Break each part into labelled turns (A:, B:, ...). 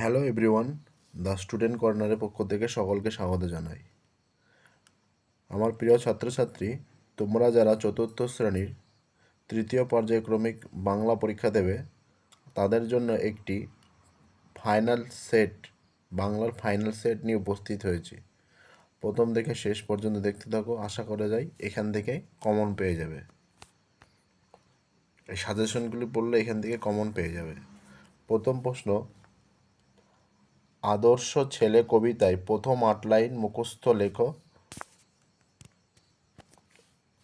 A: Hello everyone the student কর্নারের পক্ষ থেকে সকলকে স্বাগত জানাই। আমার প্রিয় ছাত্রছাত্রী, তোমরা যারা চতুর্থ শ্রেণির তৃতীয় পর্যায়ক্রমিক বাংলা পরীক্ষা দেবে, তাদের জন্য একটি ফাইনাল সেট বাংলার ফাইনাল সেট নিয়ে উপস্থিত হয়েছি। প্রথম থেকে শেষ পর্যন্ত দেখতে থাকো, আশা করা যায় এখান থেকে কমন পেয়ে যাবে। এই সাজেশনগুলি পড়লে এখান থেকে কমন পেয়ে যাবে। প্রথম প্রশ্ন আদর্শ ছেলে কবিতায় প্রথম আট লাইন মুখস্থ লেখো।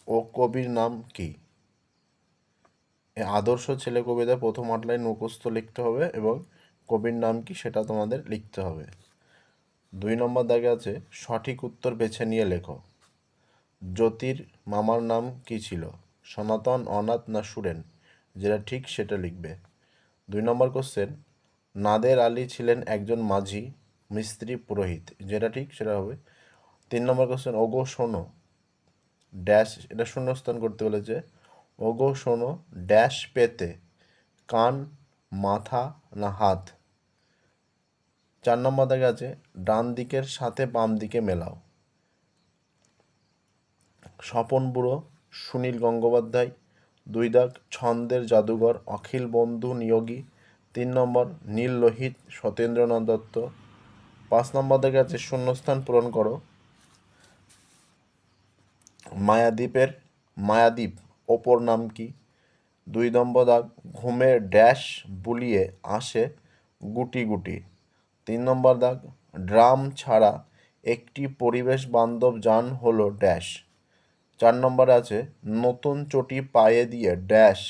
A: ও কবির নাম কি? আদর্শ ছেলে কবিতায় প্রথম আট লাইন মুখস্থ লিখতে হবে এবং কবির নাম কি সেটা তোমাদের লিখতে হবে। দুই নম্বর দাগে আছে, সঠিক উত্তর বেছে নিয়ে লেখো। জ্যোতির মামার নাম কি ছিল? সনাতন, অনাথ না সুরেন? যেটা ঠিক সেটা লিখবে। দুই নম্বর কোশ্চেন নাদের আলী ছিলেন একজন মাঝি, মিস্ত্রি, পুরোহিত। যেটা ঠিক, সেটা হবে। তিন নম্বর কোশ্চেন ওগো শোনো। ড্যাশ এটা শূন্যস্থান করতে বলেছে। ওগো শোনো ড্যাশ পেতে কান, মাথা না হাত? চার নম্বর দেখা আছে, ডান দিকের সাথে বাম দিকে মেলাও। স্বপন বুড়ো, সুনীল গঙ্গোপাধ্যায়। দুই দাগ, ছন্দের জাদুঘর, অখিল বন্ধু নিয়োগী তিন নম্বর, নীল লোহিত সত্যেন্দ্রনাথ দত্ত। পাঁচ নম্বর থেকে আছে, শূন্যস্থান পূরণ করো। মায়াদ্বীপের, মায়াদ্বীপ, ওপর নাম কি? দুই নম্বর দাগ ঘুমের ড্যাশ বুলিয়ে আসে গুটি গুটি। তিন নম্বর দাগ, ড্রাম ছাড়া একটি পরিবেশ বান্ধব যান হলো ড্যাশ। চার নম্বরে আছে, নতুন চটি পায়ে দিয়ে ড্যাশ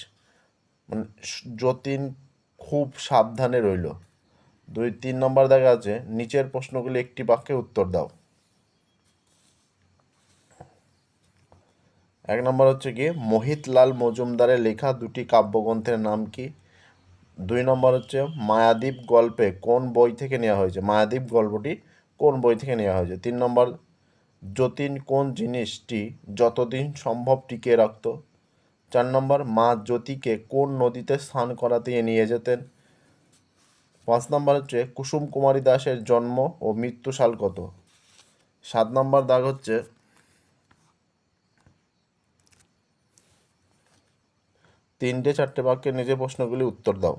A: মানে যতীন খুব সাবধানে রইল। দুই, তিন নম্বর দেখা আছে নিচের প্রশ্নগুলি একটি বাক্যে উত্তর দাও। এক নম্বর হচ্ছে কি, মোহিতলাল মজুমদারের লেখা দুটি কাব্যগ্রন্থের নাম কি? দুই নম্বর হচ্ছে মায়াদ্বীপ গল্পে কোন বই থেকে নেওয়া হয়েছে? মায়াদ্বীপ গল্পটি কোন বই থেকে নেওয়া হয়েছে? তিন নম্বর, যতীন কোন জিনিসটি যতদিন সম্ভব টিকিয়ে রাখত? চার নম্বর, মা জ্যোতিকে কোন নদীতে স্নান করাতে নিয়ে যেতেন? পাঁচ নম্বর হচ্ছে, কুসুম কুমারী দাসের জন্ম ও মৃত্যু সাল কত? সাত নম্বর দাগ হচ্ছে, তিনটে চারটে বাক্যের নিজে প্রশ্নগুলি উত্তর দাও।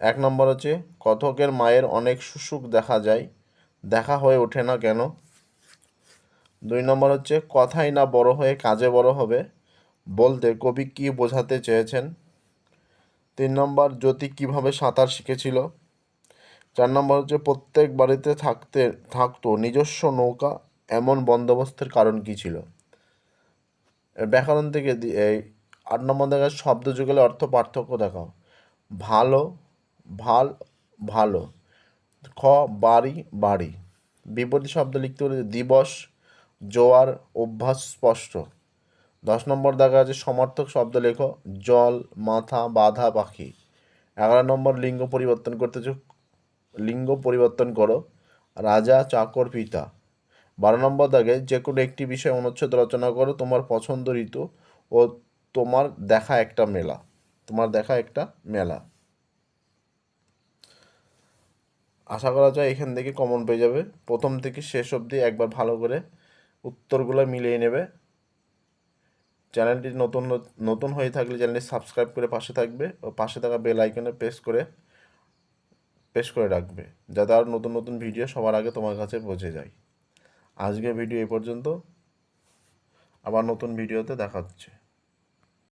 A: এক নম্বর হচ্ছে, কথকের মায়ের অনেক সুসুখ দেখা যায়, দেখা হয়ে ওঠে না কেন? দুই নম্বর হচ্ছে, কথাই না বড় হয়ে কাজে বড় হবে বলতে কবি কী বোঝাতে চেয়েছেন? তিন নম্বর, জ্যোতি কীভাবে সাঁতার শিখেছিল? চার নম্বর হচ্ছে, প্রত্যেক বাড়িতে থাকতে, থাকতো নিজস্ব নৌকা, এমন বন্দোবস্তের কারণ কী ছিল? ব্যাকরণ থেকে এই আট নম্বর দেখা শব্দ যুগলে অর্থ পার্থক্য দেখাও। ভালো, ভালো, ভালো। খ, বাড়ি বাড়ি। বিপরীত শব্দ লিখতে বলে দিবস, জোয়ার, অভ্যাস স্পষ্ট। দশ নম্বর দেখা আছে, সমর্থক শব্দ লেখো, জল, মাথা, বাধা, পাখি। এগারো নম্বর, লিঙ্গ পরিবর্তন করতে লিঙ্গ পরিবর্তন করো, রাজা, চাকর, পিতা। বারো নম্বর দাগে যে কোনো একটি বিষয় অনুচ্ছেদ রচনা করো, তোমার পছন্দ ঋতু ও তোমার দেখা একটা মেলা। তোমার দেখা একটা মেলা। আশা করা যায় এখান থেকে কমন পেয়ে যাবে। প্রথম থেকে শেষ অবধি একবার ভালো করে উত্তরগুলো মিলিয়ে নেবে। চ্যানেলটি নতুন নতুন হয়ে থাকলে চ্যানেলটি সাবস্ক্রাইব করে পাশে থাকবে ও পাশে থাকা বেল আইকনে প্রেস করে প্রেস করে রাখবে, যাতে আর নতুন নতুন ভিডিও সবার আগে তোমার কাছে পৌঁছে যায়। আজকে ভিডিও এ পর্যন্ত। আবার নতুন ভিডিওতে দেখা হচ্ছে।